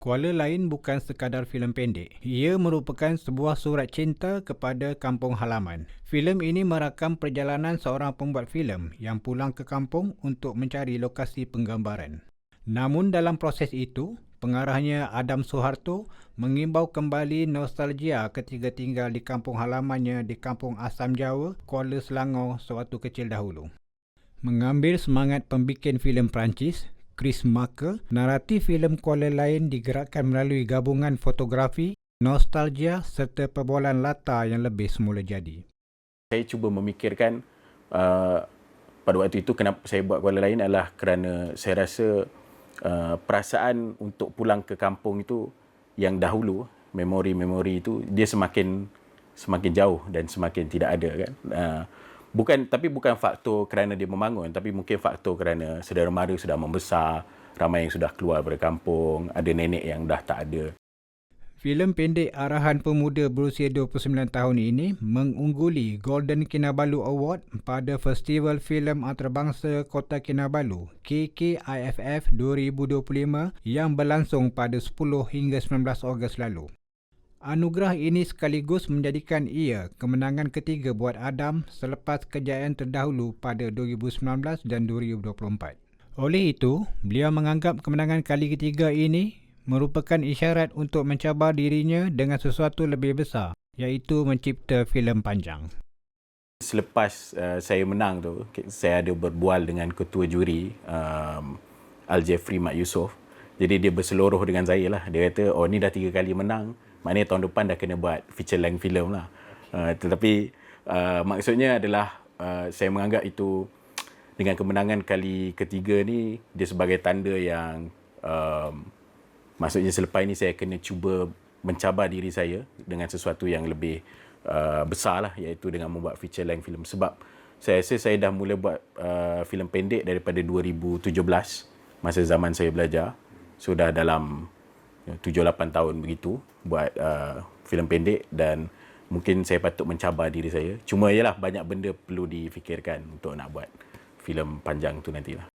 Kuala Lain bukan sekadar filem pendek. Ia merupakan sebuah surat cinta kepada kampung halaman. Filem ini merakam perjalanan seorang pembuat filem yang pulang ke kampung untuk mencari lokasi penggambaran. Namun dalam proses itu, pengarahnya Adam Soeharto mengimbau kembali nostalgia ketika tinggal di kampung halamannya di Kampung Asam Jawa, Kuala Selangor sewaktu kecil dahulu. Mengambil semangat pembikin filem Perancis, Chris Marker, naratif filem Kuala Lain digerakkan melalui gabungan fotografi, nostalgia serta perbualan latar yang lebih semula jadi. Saya cuba memikirkan uh, pada waktu itu kenapa saya buat Kuala Lain adalah kerana saya rasa uh, perasaan untuk pulang ke kampung itu yang dahulu, memori-memori itu dia semakin semakin jauh dan semakin tidak ada kan. Uh, bukan tapi bukan faktor kerana dia membangun tapi mungkin faktor kerana saudara mara sudah membesar ramai yang sudah keluar dari kampung ada nenek yang dah tak ada Filem pendek arahan pemuda berusia 29 tahun ini mengungguli Golden Kinabalu Award pada Festival Filem Antarabangsa Kota Kinabalu KKIFF 2025 yang berlangsung pada 10 hingga 19 Ogos lalu. Anugerah ini sekaligus menjadikan ia kemenangan ketiga buat Adam selepas kejayaan terdahulu pada 2019 dan 2024. Oleh itu, beliau menganggap kemenangan kali ketiga ini merupakan isyarat untuk mencabar dirinya dengan sesuatu lebih besar, iaitu mencipta filem panjang. Selepas uh, saya menang tu, saya ada berbual dengan ketua juri um, Al Jeffrey Mat Yusof. Jadi dia berseluruh dengan saya lah. Dia kata, oh ni dah tiga kali menang maknanya tahun depan dah kena buat feature length film lah. Uh, tetapi uh, maksudnya adalah uh, saya menganggap itu dengan kemenangan kali ketiga ni dia sebagai tanda yang um, maksudnya selepas ini saya kena cuba mencabar diri saya dengan sesuatu yang lebih uh, besar lah iaitu dengan membuat feature length film sebab saya rasa saya dah mula buat uh, filem pendek daripada 2017 masa zaman saya belajar so, dalam 7-8 tahun begitu buat uh, filem pendek dan mungkin saya patut mencabar diri saya. Cuma ialah banyak benda perlu difikirkan untuk nak buat filem panjang tu nantilah.